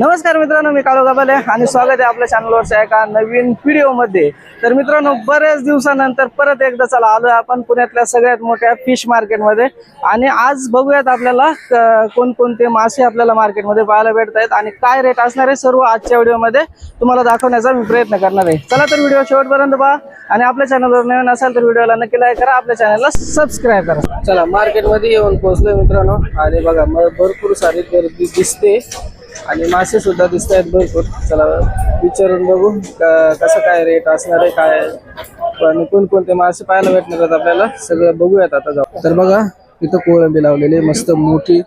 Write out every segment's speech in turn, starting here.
नमस्कार मित्रांनो मी काळू गबाले आणि स्वागत आहे आपल्या चॅनलवरच्या एका नवीन व्हिडिओमध्ये तर मित्रांनो बऱ्याच दिवसानंतर परत एकदा चला आलोय आपण पुण्यातल्या सगळ्यात मोठ्या फिश मार्केटमध्ये आणि आज बघूयात आपल्याला कोणकोणते मासे आपल्याला मार्केटमध्ये पाहायला भेटत आहेत आणि काय रेट असणार आहे सर्व आजच्या व्हिडिओमध्ये तुम्हाला दाखवण्याचा मी प्रयत्न करणार आहे. चला तर व्हिडिओ शेवटपर्यंत पहा आणि आपल्या चॅनलवर नवीन असाल तर व्हिडिओला नक्की लाईक करा आपल्या चॅनलला सबस्क्राईब करा. चला मार्केटमध्ये येऊन पोहोचलोय मित्रांनो. आणि बघा मला भरपूर सारी गर्दी दिसते. आणि मासे सुद्धा दिसत आहेत भरपूर. चला विचारून बघू कसं काय रेट असणार आहे काय आणि कोणकोणते मासे पाहायला भेटणार आहेत आपल्याला सगळं बघूयात आता जाऊ. तर बघा इथं कोळंबी लावलेली. मस्त मोठी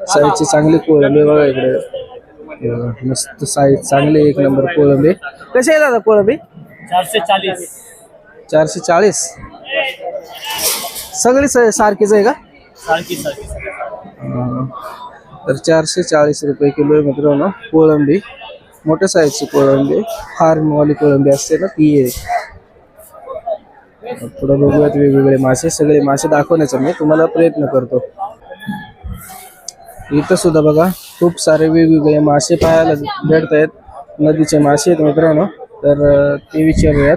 साईजची चांगली कोळंबी बघा इकडे. मस्त साईज चांगली एक नंबर कोळंबी. कशी आहे दादा कोळंबी? चारशे चाळीस चारशे चाळीस सगळी सारखीच आहे का? सारखी सारखी. तर चारशे चाळीस रुपये किलो आहे मित्रांनो कोळंबी. मोठ्या साईजची कोळंबी फार्मवाली कोळंबी असते ना ती आहे. तर पुढं बघूयात वेगवेगळे मासे. सगळे मासे दाखवण्याचा मी तुम्हाला प्रयत्न करतो. इथं सुद्धा बघा खूप सारे वेगवेगळे मासे पाहायला भेटत आहेत नदीचे मासे आहेत मित्रांनो तर ते विचारूयात.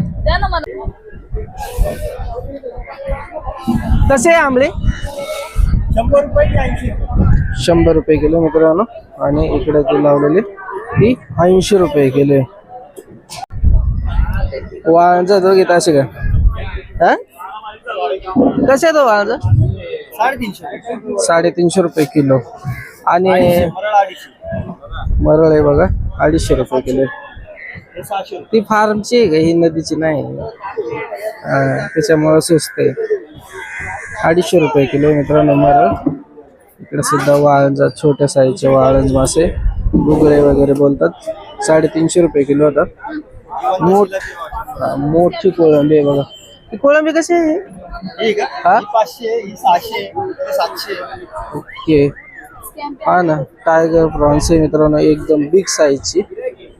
कसे आहे आंबळे शंभर रुपये शंभर रुपये किलो मित्रांनो. आणि इकडे ती लावलेली ती ऐंशी रुपये किलो वाळांचा तो घेत असे का? हा? कसे तो वाळांचा? साडेतीनशे साडेतीनशे रुपये किलो. आणि मरळ आहे बघा अडीचशे रुपये किलो. ती फार्मची आहे का? ही नदीची नाही. त्याच्यामुळं स्वस्त आहे. अडीचशे रुपये किलो मित्रांनो मरळ. इकडे सुद्धा वाळंजा छोट्या साईजचे वाळंज मासे गुगळे वगैरे बोलतात. साडेतीनशे रुपये किलो होतात. मोठ हा, मोठी कोळंबी आहे बघा. ही कोळंबी कशी आहे? ही का? हा? ही पाचशे ही सहाशे ही सातशे. ओके. हा ना टायगर प्रॉन्स आहे मित्रांनो एकदम बिग साईजची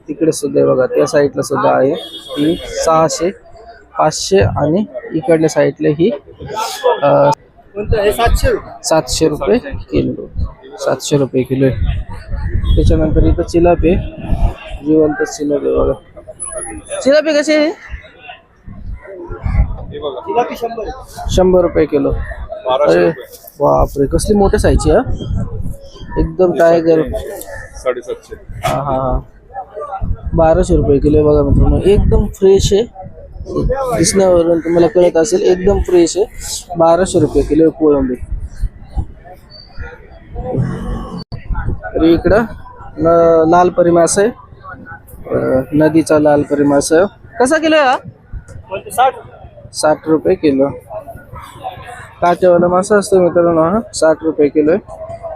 तिकडे सुद्धा आहे बघा त्या साईडला सुद्धा आहे. ती सहाशे पाचशे आणि इकडल्या साईडला ही हे सातशे रुपये. सातशे रुपये किलो. सातशे रुपये किलो आहे. त्याच्यानंतर इथं चिलापी आहे. जिवंत चिलापी आहे बघा. चिलापी कशी आहे? जिलापी शंभर रुपये किलो. अरे बापरे कसली मोठ्या साईजची हा? एकदम टायगर साडेसातशे. हा हा हा. बाराशे रुपये किलो आहे बघा मित्रांनो. एकदम फ्रेश आहे. दिसण्यावरून तुम्हाला कळत असेल एकदम फ्रेश आहे. बाराशे रुपये किलो कोळंबी. तर इकडं न लाल परिमास आहे. नदीचा लाल परिमास आहे. कसा किलो हा? साठ. साठ रुपये किलो. काटेवाला मासा असतो मित्रांनो हा साठ रुपये किलो आहे.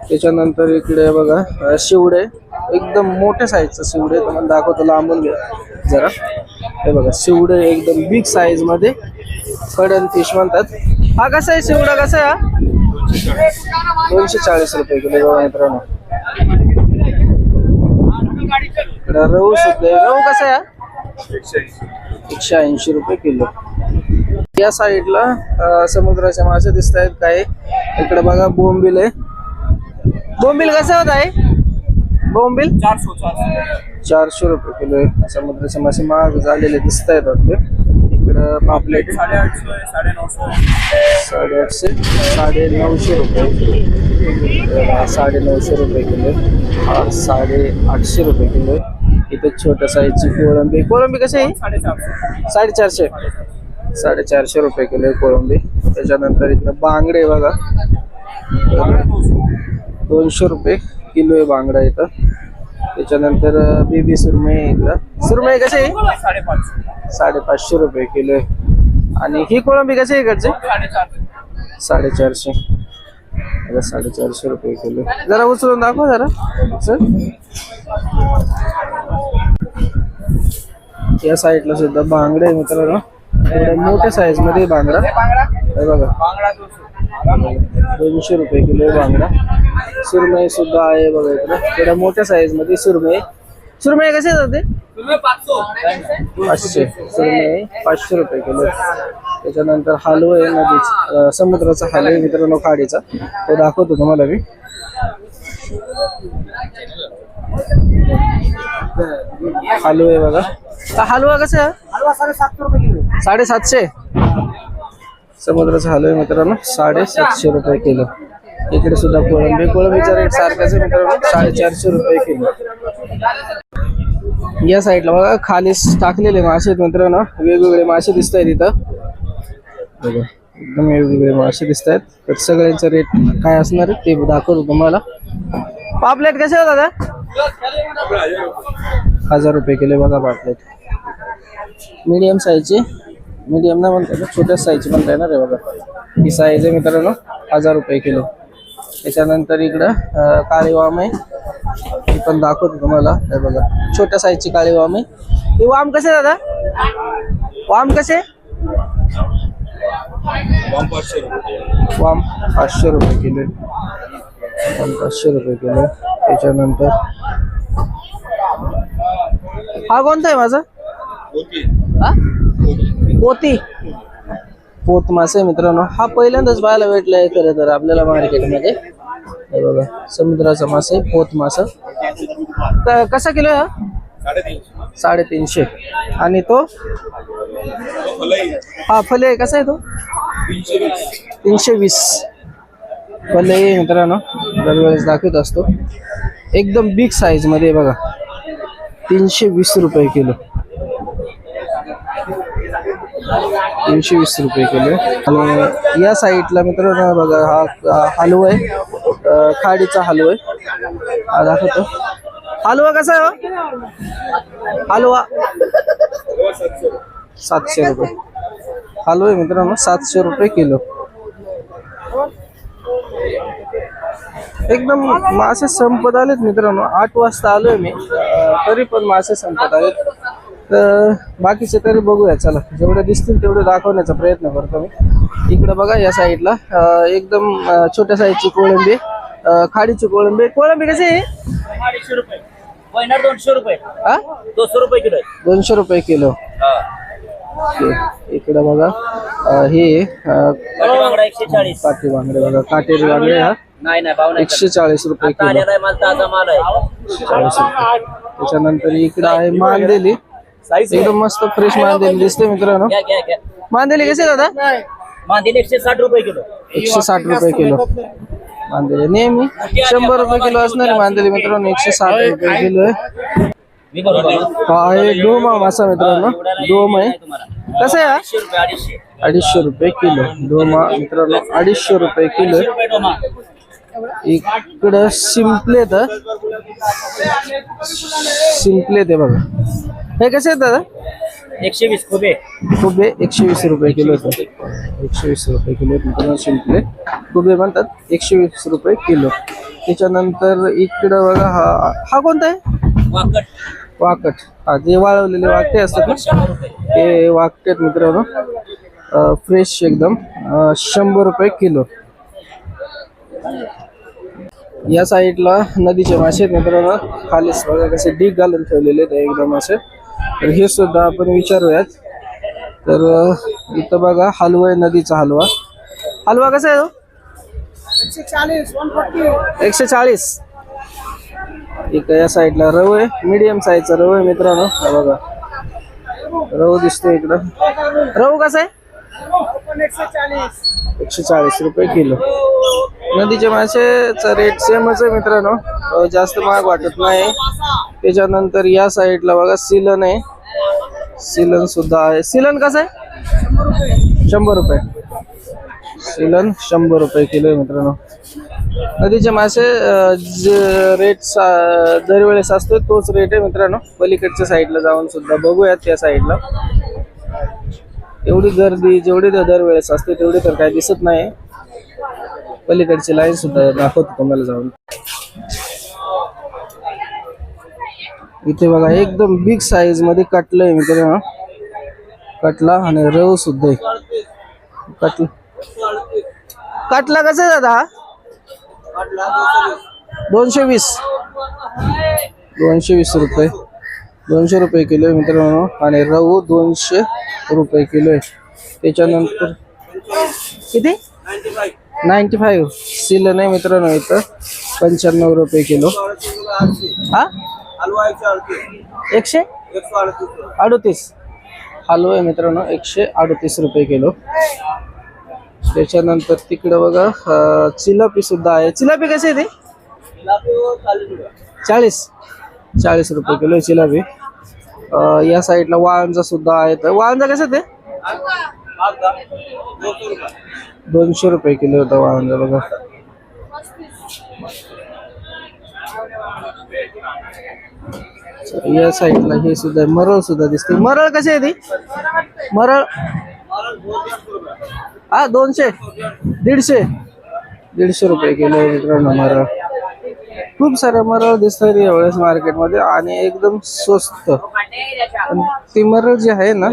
त्याच्यानंतर इकडे बघा शिवडे. एकदम मोठ्या साईजचं शिवडे तुम्हाला दाखवतो लांबून घ्या जरा. हे बघा शिवड एकदम बिग साईजमध्ये कडन फिश म्हणतात. हा कसा आहे शिवडा? कसा आहे हा? दोनशे चाळीस रुपये किलो बघा मित्रांनो. रहू रवू सुद्धा रवू कसा आहे एकशे ऐंशी रुपये किलो. या साईडला समुद्राचे मासे दिसत आहेत काही. इकडे बघा बोंबिल आहे. बोंबिल कसा होत आहे बोंबिल? चारशे रुपये किलो आहे. समुद्राचे मासे महाग झालेले दिसत आहेत वाटते. इकडं पापलेट. साडेआठशे साडे नऊशे रुपये. साडे नऊशे रुपये किलो आहे. साडे आठशे रुपये किलो आहे. इथं छोट्या साईजची कोळंबी. कोळंबी कशी आहे? साडेचारशे. साडेचारशे रुपये किलो आहे कोळंबी. त्याच्यानंतर इथं बांगडे बघा. दोनशे रुपये किलो आहे बांगडा इथं. त्याच्यानंतर अं, बेबी सुरमई इकडं. सुरमई कसे आहे? साडेपाचशे रुपये किलो आहे. आणि ही कोळंबी कशी आहे इकडची? साडेचारशे. साडेचारशे आता साडेचारशे रुपये किलो जरा उचलून दाखव जरा. सर? या साईडला सुद्धा बांगडे आहे मित्रांनो. मोठ्या साईजमध्ये बांगडा. हे बघा. बांगडा दोनशे रुपये किलो आहे बांगडा. सुरमई सुद्धा आहे बघा इकडे. थोड्या मोठ्या साईजमध्ये सुरमई सुरमई कसे जाते पाचशे. सुरमई पाचशे रुपये किलो त्याच्यानंतर हलवा आहे नदीच. समुद्राचा हलवा आहे मित्रांनो खाडीचा. तो दाखवतो तुम्हाला मी. हलव आहे बघा. हलवा कसं आहे? साडेसातशे. समुद्राचा हलवा आहे मित्रांनो. साडेसातशे रुपये किलो. इकडे सुद्धा कोळंबी कोळंबीचा रेट सारखाच आहे मित्रांनो साडेचारशे रुपये किलो. या साईडला बघा खाली टाकलेले मासे आहेत मित्रांनो. वेगवेगळे मासे दिसत आहेत इथं. बघा एकदम वेगवेगळे मासे दिसत आहेत तर सगळ्यांचा रेट काय असणार ते दाखवतो तुम्हाला. पापलेट कसे हो दादा? हजार रुपये किलो बघा पापलेट. मीडियम साईजची मीडियम ना म्हणता छोट्या साईजची म्हणता येणार आहे बघा. ही साईज आहे मित्रांनो हजार रुपये किलो. त्याच्यानंतर इकडं काळे वाम आहे. ती पण दाखवतो तुम्हाला. हे बघा छोट्या साईजची काळे वाम आहे. हे वाम कसे दादा? वाम कसे? वाम पाचशे रुपये किलो. वाम पाचशे रुपये किलो. त्याच्यानंतर हा कोणता आहे माझा? हा? पोती पोत मासे मित्रांनो. हा पहिल्यांदाच पाहायला भेटलाय खरं तर आपल्याला मार्केटमध्ये. हे बघा समुद्राचा मासे पोत मासा. तर कसा किलो हा? साडेतीनशे. आणि तो? हा फले कसा आहे तो? तीनशे वीस. फले मित्रांनो. दरवेळेस दाखवत असतो. एकदम बिग साईजमध्ये बघा. तीनशे वीस रुपये किलो. तीनशे वीस रुपये किलो आणि या साईडला मित्रांनो बघा हा हलवा आहे. खाडीचा हलवा आहे. हा दाखवतो. हलवा कसा आहे हो? हलवा. सातशे रुपये. हलवा आहे मित्रांनो सातशे रुपये किलो. एकदम मासे संपत आलेत मित्रांनो. आठ वाजता आलोय मी. तरी पण मासे संपत आलेत. तर बाकीचे तरी बघूया चला. जेवढे दिसतील तेवढे दाखवण्याचा प्रयत्न करतो मी. इकडे बघा या साईडला एकदम छोट्या साईजची कोळंबी खाडीची कोळंबी. कोळंबी कशी अडीचशे रुपये. दोनशे रुपये. हा दोनशे रुपये किलो दोनशे रुपये किलो. इकडे बघा हे एकशे चाळीस. काटे बांगडे बघा काटेरी बांगडे हा? नाही नाही एकशे चाळीस रुपये किलो. चाळीस रुपये. त्याच्यानंतर इकडे आहे मांदेली. एकदम मस्त फ्रेश मांदेली दिसते मित्रांनो. घ्या घ्या घ्या. मांदेली कसे दादा? मांदिल एकशे साठ रुपये किलो. एकशे साठ रुपये किलो. मांदेली नेहमी शंभर रुपये किलो असणारी मांदेली मित्रांनो एकशे साठ रुपये किलो आहे. मी बरोबर हा आहे डोमा मासा मित्रांनो. डोम आहे. कसं आहे हा? अडीचशे रुपये अडीचशे. अडीचशे रुपये किलो. डोमा मित्रांनो अडीचशे रुपये किलो आहे. रुपये डोमा इकडं शिंपले तर. शिंपले ते बघा. हे कसे आहेत दादा? एकशे वीस खुबे. कुबे एकशे वीस रुपये किलो आहेत. एकशे वीस रुपये किलो आहेत. मित्रांनो शिंपले कुबे म्हणतात एकशे वीस रुपये किलो. त्याच्यानंतर इकडं बघा हा हा कोणता आहे? वाकट वाकट हा जे वाळवलेले वाकटे असतात ना ते वाकटे आहेत मित्रांनो. फ्रेश एकदम. अं, शंभर रुपये किलो. या साईडला नदीचे मासे आहेत मित्रांनो. खाली बघा कसे डीक घालून ठेवलेले आहेत एकदम असे. तर हे सुद्धा आपण विचारूयात. तर इथं बघा हलवा आहे नदीचा हलवा. हलवा कसा आहे तो? एकशे चाळीस इकडे या साईडला रव आहे मीडियम साईजचा रव आहे मित्रांनो. बघा. रव दिसतो इकडं. रव कसा आहे? एकशे चाळीस रुपये किलो. नदीच्या मासेचा रेट सेमच आहे मित्रांनो. जास्त महाग वाटत नाही. त्याच्यानंतर या साईडला बघा सिलन आहे. सिलन सुद्धा आहे. सिलन कसं आहे? शंभर रुपये. सिलन शंभर रुपये किलो आहे मित्रांनो. नदीचे मासे रेट सा- दरवेळेस असतो तोच रेट आहे मित्रांनो. पलीकडच्या साईडला जाऊन सुद्धा बघूयात त्या साईडला एवढी गर्दी जेवढी तर दरवेळेस असते तेवढी तर काही दिसत नाही. पलीकडची लाईन सुद्धा दाखवतो तुम्हाला जाऊन. इथे बघा एकदम बिग साईजमध्ये कटलं आहे मित्रांनो कटला आणि रव सुद्धा आहे. कटला. कटला कसं आहे दादा? दोनशे वीस. दोनशे वीस रुपये. दोनशे रुपये किलो आहे मित्रांनो. आणि रवू दोनशे रुपये किलो आहे. त्याच्यानंतर किती? Ninety five. सिलन आहे मित्रांनो इथं. पंच्याण्णव रुपये किलो. हा? एकशे? अडतीस. हलवा आहे मित्रांनो. एकशे अडतीस रुपये किलो. त्याच्यानंतर तिकडे बघा अं, जिलापी सुद्धा आहे. जिलापी कशी आहे ती? चाळीस. चाळीस रुपये किलो याची जिलापी या साईडला वाळंजा सुद्धा आहे तर वाळंजा कसं ते दोनशे रुपये किलो होता वाळंजा बघा. या साईडला हे सुद्धा मरळ सुद्धा दिसते मरळ कशी आहे ती? मरळ? हा दोनशे. दीडशे. दीडशे रुपये किलो मित्रांनो मरळ. खूप सारे मरळ दिसतात यावेळेस मार्केटमध्ये आणि एकदम स्वस्त. पण ती मरळ जी आहे ना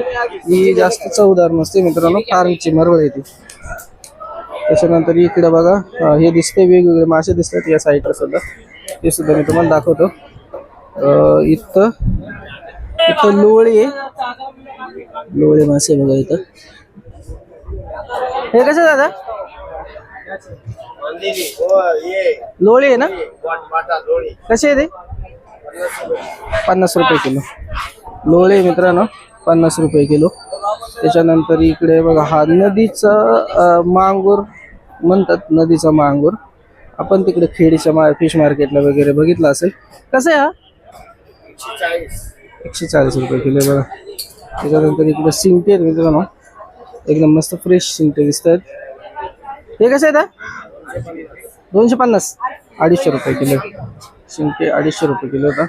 ही जास्त चवदार नसते मित्रांनो फार्मची मरळ आहे ती. त्याच्यानंतर इकडे बघा हे दिसते वेगवेगळे मासे दिसतात या साईडला सुद्धा. ते सुद्धा मी तुम्हाला दाखवतो. इथं इथं लोळी आहे. लोळी मासे बघा इथं. हे कसं दादा? लोळी आहे ना? कशी आहे ते? पन्नास रुपये. किलो. लोळे मित्रांनो पन्नास रुपये किलो. त्याच्यानंतर इकडे बघा हा नदीचा मांगूर म्हणतात नदीचा मांगूर. आपण तिकडे खेडीच्या मा फिश मार्केटला वगैरे बघितलं असेल. कसं आहे हा? एकशे चाळीस. रुपये किलो बघा. त्याच्यानंतर इकडे आहेत मित्रांनो. एकदम मस्त फ्रेश शिंगटे दिसत आहेत हे कसं आहे का दोनशे पन्नास. अडीचशे रुपये किलो. शिंगटे अडीचशे रुपये किलो होता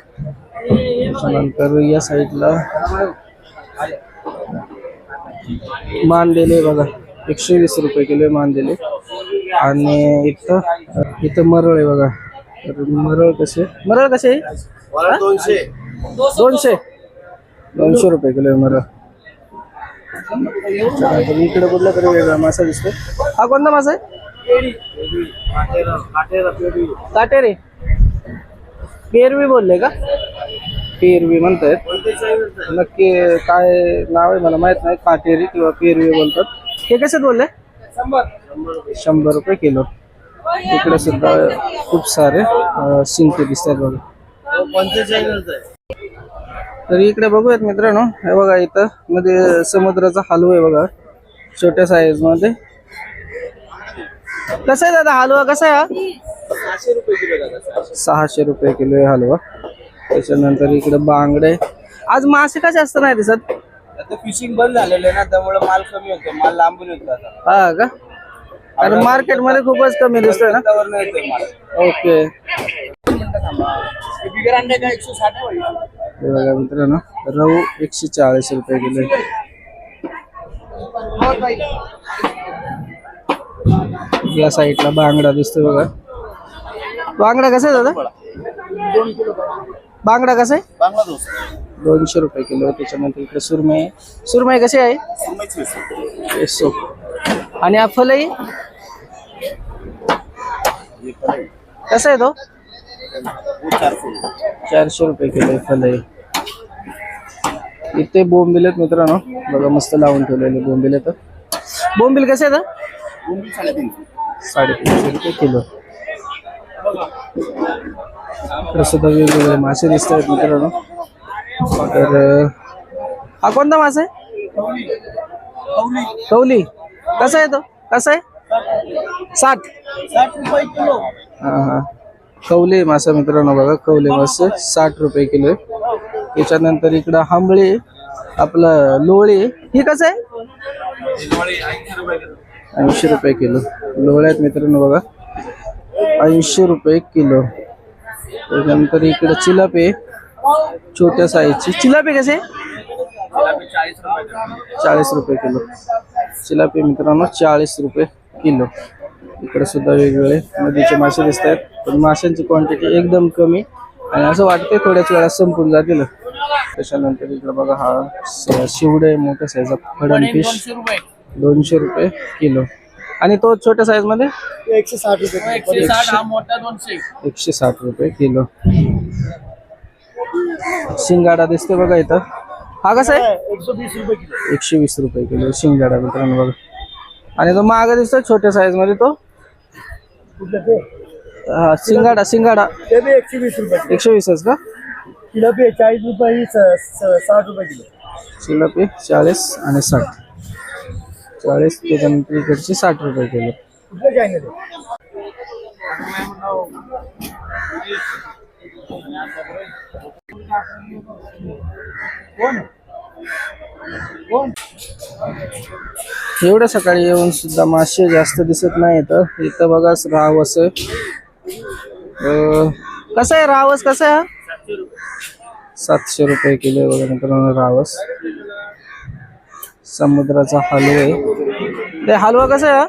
त्याच्यानंतर या साईडला मानलेले बघा. एकशे वीस रुपये किलो आहे मानलेले आणि इथं इथं मरळ आहे बघा. तर मरळ कसे? मरळ कसे? आहे दोनशे दोनशे. दोनशे रुपये किलो आहे मरळ. इकडे कुठला तरी वेगळा मासा दिसतो हा कोणता मासा आहे? काटेरे पेरवी बोलले का? पेरवी म्हणतायत. नक्की काय नाव आहे मला माहीत नाही. काटेरी किंवा पेरवी बोलतात. हे कसे बोलले? शंभर रुपये किलो. इकडे सुद्धा खूप सारे शिंके दिसतात बघा. तर इकडे बघूयात मित्रांनो. हे बघा इथं मध्ये समुद्राचा हलवा आहे बघा. छोट्या साईजमध्ये. कसा आहे दादा हलवा? कसा आहे हा? सहाशे रुपये किलो आहे हलवा. त्याच्यानंतर इकडे बांगडे. आज मासे कसे असतं नाही दिसत आता फिशिंग बंद झालेलं आहे ना त्यामुळे माल कमी होतो माल लांबून येतो आता. हा का? कारण मार्केटमध्ये खूपच कमी दिसतोय ना? त्यावर नाही येतोय माल. ओके बिगर अंडे का एकशे साठ हे बघा मित्रांनो रऊ एकशे चाळीस रुपये किलो आहे. या साईडला बांगडा दिसतोय बघा. बांगडा कसा आहे दादा? बांगडा कसा आहे? दोस्त दोनशे रुपये किलो आहे. त्याच्यानंतर इकडे सुरमई सुरमई कशी आहे? आणि हा फलई? कसा आहे तो? चारशे रुपये किलो आहे फलई. इथे बोंबील आहेत मित्रांनो. बघा मस्त लावून ठेवलेले बोंबील आहेत बोंबील कसे आहेत साडेतीनशे रुपये किलो. सुद्धा वेगवेगळे मासे दिसत आहेत मित्रांनो. तर हा कोणता मासा आहे? कवली. कसा आहे तो? कसा आहे? साठ. किलो हा हा. कवले मासा मित्रांनो बघा कवले मासे साठ रुपये किलो आहे. त्याच्यानंतर इकडं आंबळे आपलं लोळे हे कसं आहे? ऐंशी रुपये किलो. लोळ्यात आहेत मित्रांनो बघा. ऐंशी रुपये किलो. त्याच्यानंतर इकडं चिलापे छोट्या साईजची. चिलापे कसे? चाळीस रुपये किलो. चिलापी मित्रांनो चाळीस रुपये किलो. इकडे सुद्धा वेगवेगळे नदीचे मासे दिसत आहेत पण माशांची क्वांटिटी एकदम कमी. आणि असं वाटतंय थोड्याच वेळात संपून जातील. त्याच्यानंतर इकडे बघा हा शिवडे मोठ्या साईजचा फडन फिश दोनशे रुपये. किलो. आणि तो छोट्या साईजमध्ये? एकशे साठ रुपये एकशे साठ हा रुपये किलो. शिंगाडा दिसते बघा इथं. हा कसा आहे? एकशे वीस रुपये किलो. एकशे वीस रुपये किलो शिंगाडा मित्रांनो बघा. आणि तो माग दिसतो छोट्या साईजमध्ये तो. हा शिंगाडा शिंगाडा. एकशे वीस रुपये एकशे वीसच का? किलोपी चाळीस रुपये साठ रुपये किलो. जिलेबी चाळीस आणि साठ. चाळीस त्याच्यानंतर इकडची साठ रुपये किलो. एवढ्या सकाळी येऊन सुद्धा मासे जास्त दिसत नाहीत इथं बघा रावस. कसं आहे रावस? कसं आहे? सातशे रुपये किलो आहे बघा मित्रांनो रावस. समुद्राचा हलवा आहे. ते हलवा कसा आहे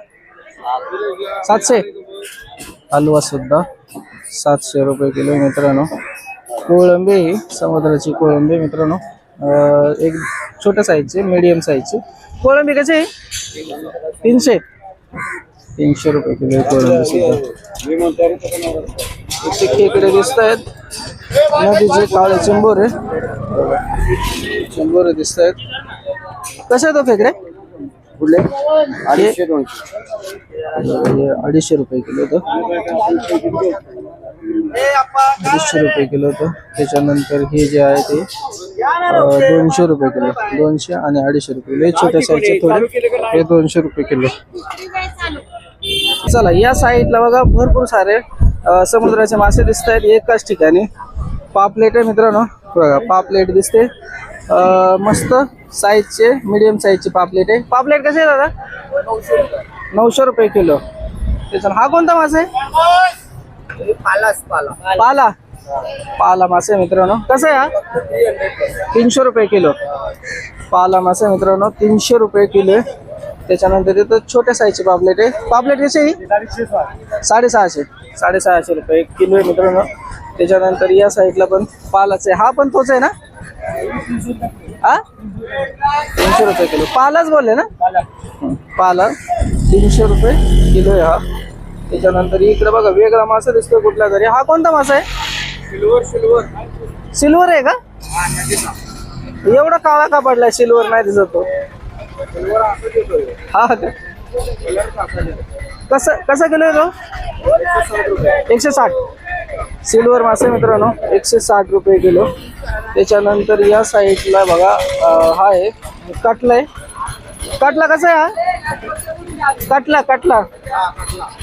सातशे. हलवा सुद्धा सातशे रुपये किलो मित्रांनो. कोळंबी ही समुद्राची कोळंबी मित्रांनो. एक छोट्या साईजची मीडियम साईजची कोळंबी कशी आहे? तीनशे. तीनशे रुपये किलो आहे कोळंबी सुद्धा. इथे खेकडे दिसत आहेत. नदीचे काळे चिंबोरे चिंबोरे दिसत आहेत कसे आहेत हो खेकडे कुठले अडीचशे दोनशे. अडीचशे रुपये किलो होतं. अडीचशे रुपये किलो होतं. त्याच्यानंतर हे जे आहे ते दोनशे रुपये किलो. दोनशे आणि अडीचशे रुपये किलो. हे छोट्या साईजचे थोडे. हे दोनशे रुपये किलो. चला या साईडला बघा. भरपूर सारे समुद्राचे मासे दिसत आहेत एकाच ठिकाणी. पापलेट आहे मित्रांनो. बघा पापलेट दिसते. मस्त साईजचे मीडियम साईजचे पापलेट आहे. पापलेट कसे आहे दादा? नऊशे रुपये किलो. त्याच्यानं हा कोणता मासा आहे? पाला. पाला पाला मासे आहे मित्रांनो. कसं आहे हा? तीनशे रुपये किलो. पाला मासे मित्रांनो तीनशे रुपये किलो आहे. त्याच्यानंतर तिथं छोट्या साईजचे पापलेट आहे. पापलेट आहे? साडेसहाशे. साडेसहाशे रुपये एक किलो आहे मित्रांनो. त्याच्यानंतर या साईडला पण पालाच आहे. हा पण तोच आहे ना? हा? तीनशे रुपये किलो. पालाच बोलले ना? पाला. तीनशे रुपये किलो आहे हा. त्याच्यानंतर इकडे बघा वेगळा मासा दिसतोय कुठला तरी. हा कोणता मासा आहे? सिल्वर सिल्वर सिल्वर आहे का? एवढा काळा का पडलाय? सिल्वर नाही दिसत तो. हा का? कसं कसं किलो आहे तो? एकशे साठ. सिल्वर मासे मित्रांनो एकशे साठ रुपये किलो. त्याच्यानंतर या साईडला बघा हा आहे कटला आहे. कटला कसा आहे हा? कटला कटला.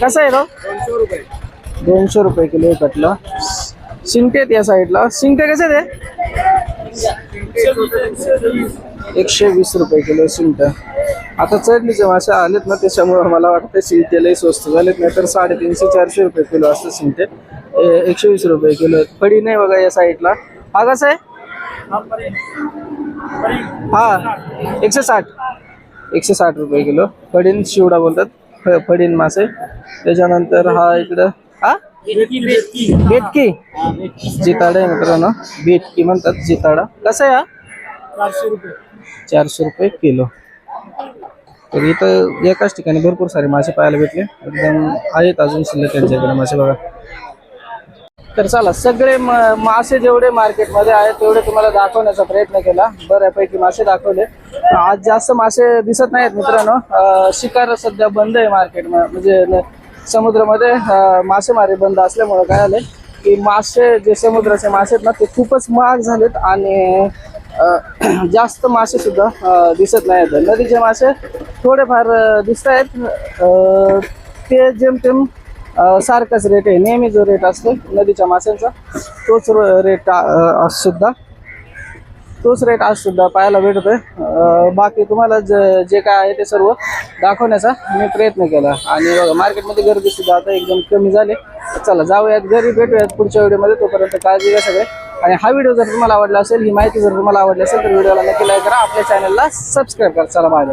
कसा आहे तो? दोनशे रुपये दोनशे रुपये किलो आहे कटला. शिंगटे आहेत या साईडला. शिंके कसे ते? एकशे वीस रुपये किलो शिंगट आता चढणीचे मासे आलेत ना त्याच्यामुळे मला वाटतं शिंगटे लई स्वस्त झालेत नाही तर साडेतीनशे चारशे रुपये किलो असतं शिंगटे ए- एकशे वीस रुपये किलो. आहेत फडी नाही बघा या साईडला. हा कसा आहे? हा एकशे साठ. एकशे साठ रुपये किलो. फडीन शिवडा बोलतात. फडीन मासे. त्याच्यानंतर हा इकडं. हा? बेटकी जिताडा आहे मित्रांनो. बेटकी म्हणतात जिताडा. कसा आहे हा? चारशे रुपये. चारशे रुपये किलो. तर इथं एकाच ठिकाणी भरपूर सारे मासे पाहायला भेटले. एकदम आहेत अजून शिल्लक त्यांच्याकडे मासे बघा. तर चला सगळे मासे जेवढे मार्केटमध्ये आहेत तेवढे तुम्हाला दाखवण्याचा प्रयत्न केला. बऱ्यापैकी मासे दाखवले. आज जास्त मासे दिसत नाहीत मित्रांनो. शिकार सध्या बंद आहे मार्केट म्हणजे समुद्रामध्ये. मासेमारी बंद असल्यामुळं काय आले की मासे जे समुद्राचे मासे आहेत ना ते खूपच महाग झालेत आणि जास्त मासे सुद्धा नाही आहेत नदीचे मासे थोडेफार दिसत आहेत ते जेमतेम सारखाच रेट आहे. नेहमी जो रेट असतो नदीच्या माशांचा तोच रेट सुद्धा. तोच रेट आज सुद्धा पाहायला भेटतोय. आहे बाकी तुम्हाला जे जे काय आहे ते सर्व दाखवण्याचा मी प्रयत्न केला. आणि बघा मार्केटमध्ये गर्दी सुद्धा आता एकदम कमी झाली. चला जाऊयात. घरी भेटूयात पुढच्या व्हिडिओमध्ये तोपर्यंत काळजी घ्या सगळे. आणि हा व्हिडिओ जर तुम्हाला आवडला असेल ही माहिती जर तुम्हाला आवडली असेल तर व्हिडिओला नक्की लाईक करा. आपल्या चॅनलला सबस्क्राईब करा. चला बाय